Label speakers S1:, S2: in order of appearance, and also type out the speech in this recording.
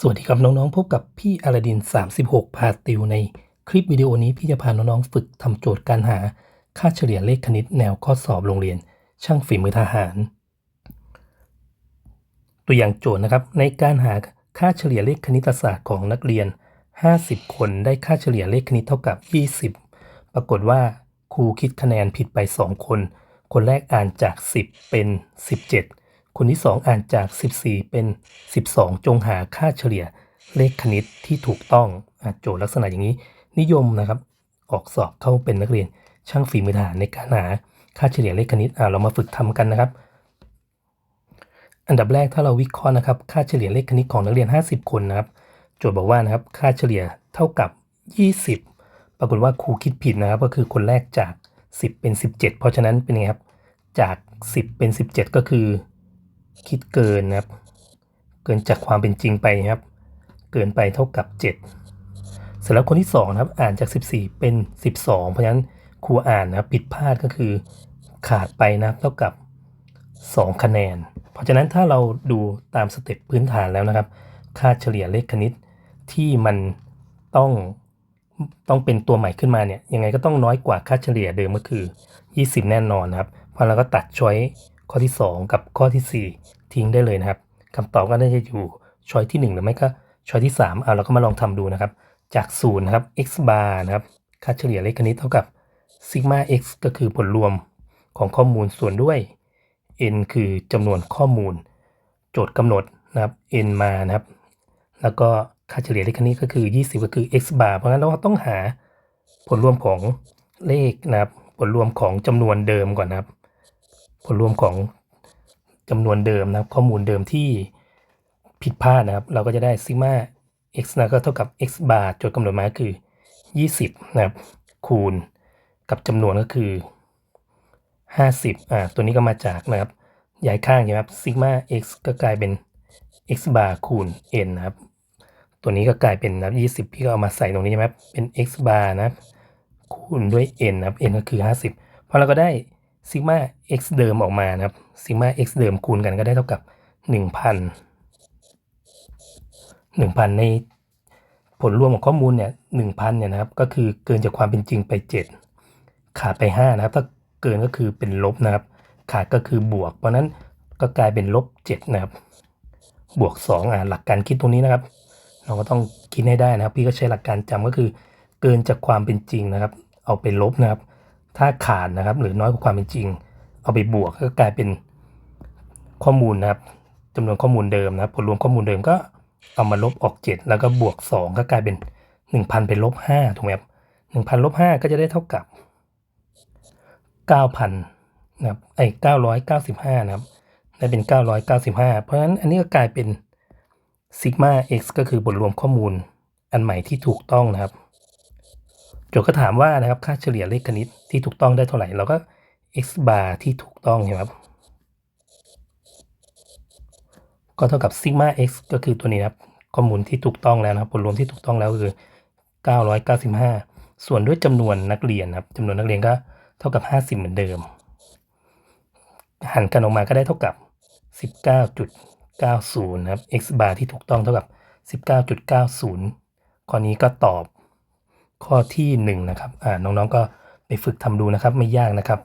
S1: สวัสดีครับน้องๆ พบกับพี่อลาดิน 36 พาติวในคลิปวิดีโอนี้พี่จะพาน้องๆ ฝึกทำโจทย์การหา ค่าเฉลี่ยเลขคณิตแนวข้อสอบโรงเรียน ช่างฝีมือทหาร ตัวอย่างโจทย์นะครับ ในการหาค่าเฉลี่ยเลขคณิตศาสตร์ของนักเรียน 50 คนได้ค่าเฉลี่ยเลขคณิตเท่ากับ 20 ปรากฏว่าครูคิดคะแนนผิดไป 2 คน คนแรกอ่านจาก 10 เป็น 17 คนที่ 2 อ่านจาก 14 เป็น 12 จงหาค่าเฉลี่ยเลขคณิตที่ถูกต้องอโจทย์ลักษณะอย่างนี้ นิยมนะครับออกสอบเข้าเป็นนักเรียนช่างฝีมือทหารในการหาค่าเฉลี่ยเลขคณิตเรามาฝึกทำกันนะครับ อันดับแรกถ้าเราวิเคราะห์นะครับ ค่าเฉลี่ยเลขคณิตของนักเรียน 50 คนนะครับ โจทย์บอกว่านะครับค่าเฉลี่ยเท่ากับ 20 ปรากฏว่าครูคิดผิดนะครับ ก็คือคนแรกจาก 10 เป็น 17 เพราะฉะนั้นเป็นไงครับจาก 10 เป็น 17 ก็คือ คิดเกินนะครับ เกินจากความเป็นจริงไปครับ เกินไปเท่ากับ7เสร็จแล้วคนที่ 2 นะครับ อ่านจาก 14 เป็น 12 เพราะฉะนั้นครูอ่านนะครับผิดพลาดก็คือขาดไปนะเท่ากับ 2 คะแนน เพราะฉะนั้นถ้าเราดูตามสเต็ปพื้นฐานแล้วนะครับ ค่าเฉลี่ยเลขคณิตที่มันต้องต้องเป็นตัวใหม่ขึ้นมาเนี่ยยังไงก็ต้องน้อยกว่าค่าเฉลี่ยเดิมก็คือ 20 แน่นอนนะครับพราะเราก็ตัดช้อย ข้อที่ 2 กับข้อทีสี่ 4 ทิ้งได้เลยนะครับคำตอบก็น่าจะอยู่ช้อยที่ 1 หรือไม่ก็ช้อยที่ 3 เอาเราก็มาลองทำดูนะครับ จาก0นะครับ x bar นะครับค่าเฉลี่ยเลขคณิตเท่ากับซิกมา x ก็คือผลรวมของข้อมูลส่วนด้วย n คือจำนวนข้อมูล โจทย์กำหนดนะครับ n มานะครับ แล้วก็ค่าเฉลี่ยเลขคณิตก็คือ 20 ก็คือ x bar เพราะงั้นเราต้องหาผลรวมของเลขนะครับ ผลรวมของจำนวนเดิมก่อนนะครับ ลรวมของจำนวนเดิมนะครับ ข้อมูลเดิมที่ผิดพลาดนะครับ เราก็จะได้ซิมา x นะก็เท่ากับ x bar โจทย์กำหนดมาคือ 20 นะครับ คูณกับจำนวนก็คือ 50 อ่า ตัวนี้ก็มาจากนะครับ ย้ายข้างใช่ไหมครับซิกมา x ก็กลายเป็น x bar คูณ n นะครับ ตัวนี้ก็กลายเป็นนะครับ20 พี่ก็เอามาใส่ตรงนี้ใช่ไหมครับ เป็น x bar นะครับ คูณด้วย n นะครับ n ก็คือ 50 พอเราก็ได้ ซิกมา x เดิมออกมานะครับซิกมา x เดิมคูณกันก็ได้เท่ากับ 1,000 1,000 ในผลรวมของข้อมูลเนี่ย1,000เนี่ยนะครับก็คือเกินจากความเป็นจริงไป 7 ขาดไป 5 นะครับ ถ้าเกินก็คือเป็นลบนะครับ ขาดก็คือบวก เพราะนั้นก็กลายเป็นลบ 7 นะครับ บวก 2อ่าหลักการคิดตรงนี้นะครับ เราก็ต้องคิดให้ได้นะครับ พี่ก็ใช้หลักการจำก็คือ เกินจากความเป็นจริงนะครับ เอาไปลบนะครับ ถ้าขาดนะครับ หรือน้อยกว่าความเป็นจริง เอาไปบวกก็กลายเป็นข้อมูลนะครับจำนวนข้อมูลเดิมนะครับผลรวมข้อมูลเดิมก็เอามาลบออก 7 แล้วก็บวก 2 ก็กลายเป็น 1,000เป็นลบ5ถูกไหมครับ1,000ลบ5ก็จะได้เท่ากับ 9,000นะครับไอ้995 นะครับได้เป็น 995 เพราะฉะนั้นอันนี้ก็กลายเป็นซิกมา x ก็คือบทรวมข้อมูลอันใหม่ที่ถูกต้องนะครับ โจทย์ก็ถามว่านะครับค่าเฉลี่ยเลขคณิตที่ถูกต้องได้เท่าไหร่เราก็ x bar ที่ถูกต้องใช่ไหมครับก็เท่ากับซิกมา x ก็คือตัวนี้นะครับข้อมูลที่ถูกต้องแล้วนะครับผลรวมที่ถูกต้องแล้วก็คือ 995 ส่วนด้วยจำนวนนักเรียนนะครับจำนวนนักเรียนก็เท่ากับ 50 เหมือนเดิม หันกันออกมาก็ได้เท่ากับ 19.90 นะครับ x bar ที่ถูกต้องเท่ากับ 19.90 ข้อนี้ก็ตอบ ข้อที่1นะครับน้องๆก็ไปฝึกทำดูนะครับ ไม่ยากนะครับ